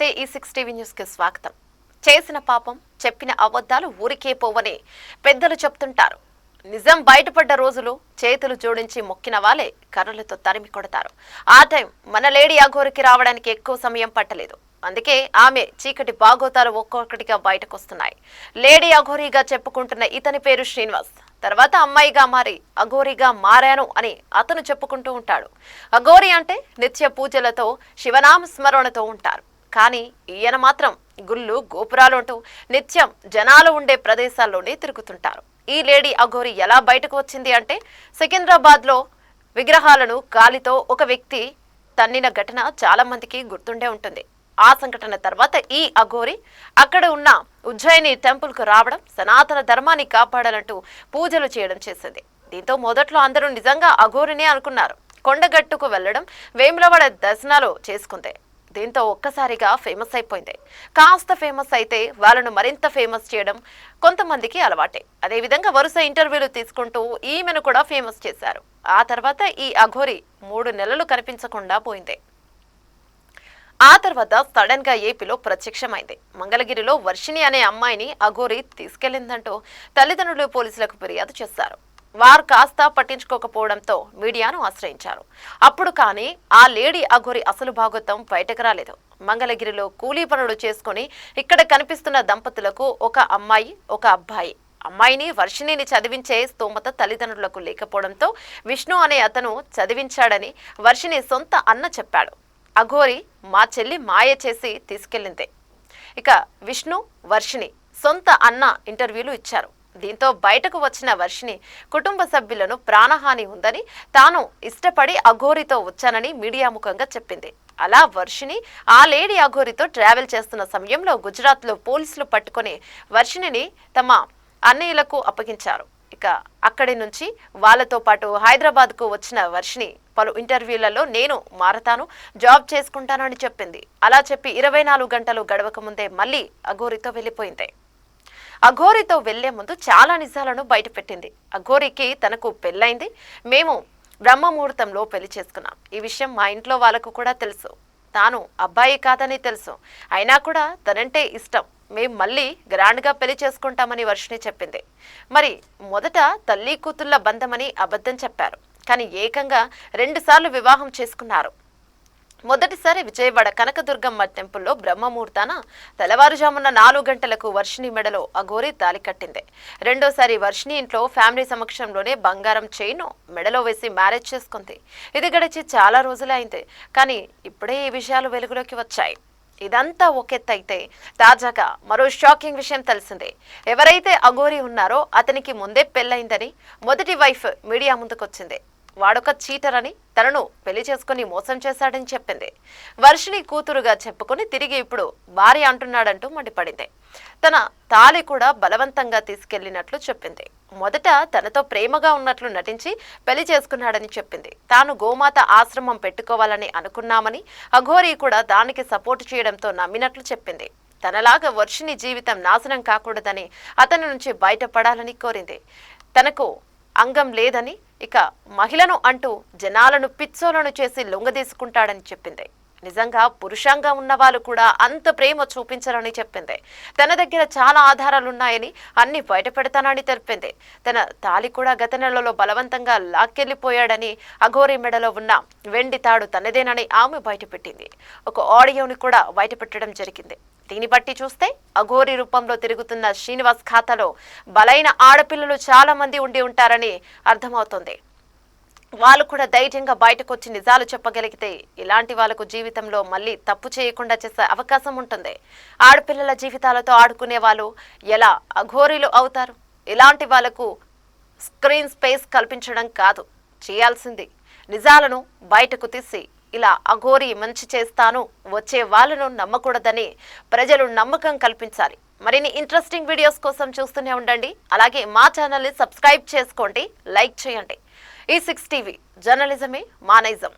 నమస్తే ఈ six TV న్యూస్కి స్వాగతం. చేసిన పాపం చెప్పిన అబద్ధాలు ఊరికే పోవని పెద్దలు చెప్తుంటారు. నిజం బయటపడ్డ రోజులు చేతులు జోడించి మొక్కిన వాళ్ళే కర్రలతో తరిమి కొడతారు. ఆ టైం మన లేడీ అఘోరికి రావడానికి ఎక్కువ సమయం పట్టలేదు. అందుకే ఆమె చీకటి బాగోతాలు ఒక్కొక్కటిగా బయటకొస్తున్నాయి. లేడీ అఘోరీగా చెప్పుకుంటున్న ఇతని పేరు శ్రీనివాస్. తర్వాత అమ్మాయిగా మారి అఘోరిగా మారాను అని అతను చెప్పుకుంటూ ఉంటాడు. అఘోరి అంటే నిత్య పూజలతో శివనామ స్మరణతో ఉంటారు. కానీ ఈయన మాత్రం గుళ్ళు గోపురాలు అంటూ నిత్యం జనాలు ఉండే ప్రదేశాల్లోనే తిరుగుతుంటారు. ఈ లేడీ అఘోరి ఎలా బయటకు వచ్చింది అంటే సికింద్రాబాద్లో విగ్రహాలను గాలితో ఒక వ్యక్తి తన్నిన ఘటన చాలా మందికి గుర్తుండే ఉంటుంది. ఆ సంఘటన తర్వాత ఈ అఘోరి అక్కడ ఉన్న ఉజ్జయిని టెంపుల్కు రావడం సనాతన ధర్మాన్ని కాపాడాలంటూ పూజలు చేయడం చేసింది. దీంతో మొదట్లో అందరూ నిజంగా అఘోరినే అనుకున్నారు. కొండగట్టుకు వెళ్ళడం వేములవాడ దర్శనాలు చేసుకుంది. దీంతో ఒక్కసారిగా ఫేమస్ అయిపోయింది. కాస్త ఫేమస్ అయితే వాళ్ళను మరింత ఫేమస్ చేయడం కొంతమందికి అలవాటే. అదేవిధంగా వరుస ఇంటర్వ్యూలు తీసుకుంటూ ఈమెను కూడా ఫేమస్ చేశారు. ఆ తర్వాత ఈ అఘోరి మూడు నెలలు కనిపించకుండా పోయింది. ఆ తర్వాత సడన్గా ఏపీలో ప్రత్యక్షమైంది. మంగళగిరిలో వర్షిణి అనే అమ్మాయిని అఘోరి తీసుకెళ్ళిందంటూ తల్లిదండ్రులు పోలీసులకు ఫిర్యాదు చేశారు. వారు కాస్త పట్టించుకోకపోవడంతో మీడియాను ఆశ్రయించారు. అప్పుడు కానీ ఆ లేడీ అఘోరి అసలు భాగోతం బయటకు రాలేదు. మంగళగిరిలో కూలీ పనులు చేసుకుని ఇక్కడ కనిపిస్తున్న దంపతులకు ఒక అమ్మాయి ఒక అబ్బాయి. అమ్మాయిని వర్షిణిని చదివించే స్తోమత తల్లిదండ్రులకు లేకపోవడంతో విష్ణు అనే అతను చదివించాడని వర్షిణి సొంత అన్న చెప్పాడు. అఘోరి మా చెల్లి మాయ చేసి తీసుకెళ్ళిందే. ఇక విష్ణు వర్షిణి సొంత అన్న ఇంటర్వ్యూలు ఇచ్చారు. దీంతో బయటకు వచ్చిన వర్షిణి కుటుంబ సభ్యులను ప్రాణహాని ఉందని తాను ఇష్టపడి అఘోరితో వచ్చానని మీడియా ముఖంగా చెప్పింది. అలా వర్షిణి ఆ లేడీ అఘోరితో ట్రావెల్ చేస్తున్న సమయంలో గుజరాత్లో పోలీసులు పట్టుకొని వర్షిణిని తమ అన్నయ్యలకు అప్పగించారు. ఇక అక్కడి నుంచి వాళ్ళతో పాటు హైదరాబాద్కు వచ్చిన వర్షిని పలు ఇంటర్వ్యూలలో నేను మారతాను జాబ్ చేసుకుంటానని చెప్పింది. అలా చెప్పి ఇరవై నాలుగు గంటలు గడవక ముందే మళ్ళీ అఘోరితో వెళ్ళిపోయింది. అఘోరితో వెళ్ళే ముందు చాలా నిజాలను బయటపెట్టింది. అఘోరికి తనకు పెళ్ళైంది. మేము బ్రహ్మముహూర్తంలో పెళ్ళి చేసుకున్నాం. ఈ విషయం మా ఇంట్లో వాళ్ళకు కూడా తెలుసు. తాను అబ్బాయి కాదని తెలుసు. అయినా కూడా తనంటే ఇష్టం. మేం మళ్ళీ గ్రాండ్గా పెళ్ళి చేసుకుంటామని వర్షిణి చెప్పింది. మరి మొదట తల్లి కూతుళ్ళ బంధమని అబద్ధం చెప్పారు. కానీ ఏకంగా రెండుసార్లు వివాహం చేసుకున్నారు. మొదటిసారి విజయవాడ కనకదుర్గమ్మ టెంపుల్లో బ్రహ్మముహూర్తాన తెల్లవారుజామున నాలుగు గంటలకు వర్షిణి మెడలో అఘోరి తాలి కట్టింది. రెండోసారి వర్షిణి ఇంట్లో ఫ్యామిలీ సమక్షంలోనే బంగారం చైన్ మెడలో వేసి మ్యారేజ్ చేసుకుంది. ఇది గడిచి చాలా రోజులైంది కానీ ఇప్పుడే ఈ విషయాలు వెలుగులోకి వచ్చాయి. ఇదంతా ఒకెత్తైతే తాజాగా మరో షాకింగ్ విషయం తెలిసిందే. ఎవరైతే అఘోరి ఉన్నారో అతనికి ముందే పెళ్ళైందని మొదటి వైఫ్ మీడియా ముందుకొచ్చింది. వాడొక చీటర్ అని తనను పెళ్ళి చేసుకుని మోసం చేశాడని చెప్పింది. వర్షిని కూతురుగా చెప్పుకుని తిరిగి ఇప్పుడు భార్య అంటున్నాడంటూ మండిపడింది. తన తాలి కూడా బలవంతంగా తీసుకెళ్ళినట్లు చెప్పింది. మొదట తనతో ప్రేమగా ఉన్నట్లు నటించి పెళ్ళి చేసుకున్నాడని చెప్పింది. తాను గోమాత ఆశ్రమం పెట్టుకోవాలని అనుకున్నామని అఘోరి కూడా దానికి సపోర్ట్ చేయడంతో నమ్మినట్లు చెప్పింది. తనలాగా వర్షిని జీవితం నాశనం కాకూడదని అతని నుంచి బయటపడాలని కోరింది. తనకు అంగం లేదని ఇక మహిళను అంటూ జనాలను పిచ్చోలను చేసి లొంగదీసుకుంటాడని చెప్పింది. నిజంగా పురుషంగా ఉన్న వాళ్ళు కూడా అంత ప్రేమ చూపించరని చెప్పింది. తన దగ్గర చాలా ఆధారాలున్నాయని అన్ని బయట పెడతానని తెలిపింది. తన తాలి కూడా గత నెలలో బలవంతంగా లాక్కెళ్ళిపోయాడని అఘోరి మెడలో ఉన్న వెండి తాడు తనదేనని ఆమె బయటపెట్టింది. ఒక ఆడియోని కూడా బయటపెట్టడం జరిగింది. దీన్ని బట్టి చూస్తే అఘోరి రూపంలో తిరుగుతున్న శ్రీనివాస్ ఖాతాలో బలైన ఆడపిల్లలు చాలా మంది ఉండి ఉంటారని అర్థమవుతోంది. వాళ్ళు కూడా ధైర్యంగా బయటకు వచ్చి నిజాలు చెప్పగలిగితే ఇలాంటి వాళ్ళకు జీవితంలో మళ్ళీ తప్పు చేయకుండా చేసే అవకాశం ఉంటుంది. ఆడపిల్లల జీవితాలతో ఆడుకునే వాళ్ళు ఎలా అఘోరీలు అవుతారు? ఇలాంటి వాళ్ళకు స్క్రీన్ స్పేస్ కల్పించడం కాదు చేయాల్సింది నిజాలను బయటకు తీసి ఇలా అఘోరి మంచి చేస్తాను వచ్చే వాళ్ళను నమ్మకూడదని ప్రజలు నమ్మకం కల్పించాలి. మరిన్ని ఇంట్రెస్టింగ్ వీడియోస్ కోసం చూస్తూనే ఉండండి. అలాగే మా ఛానల్ని సబ్స్క్రైబ్ చేసుకోండి లైక్ చేయండి. ఈ సిక్స్ టీవీ జర్నలిజమే మానైజం.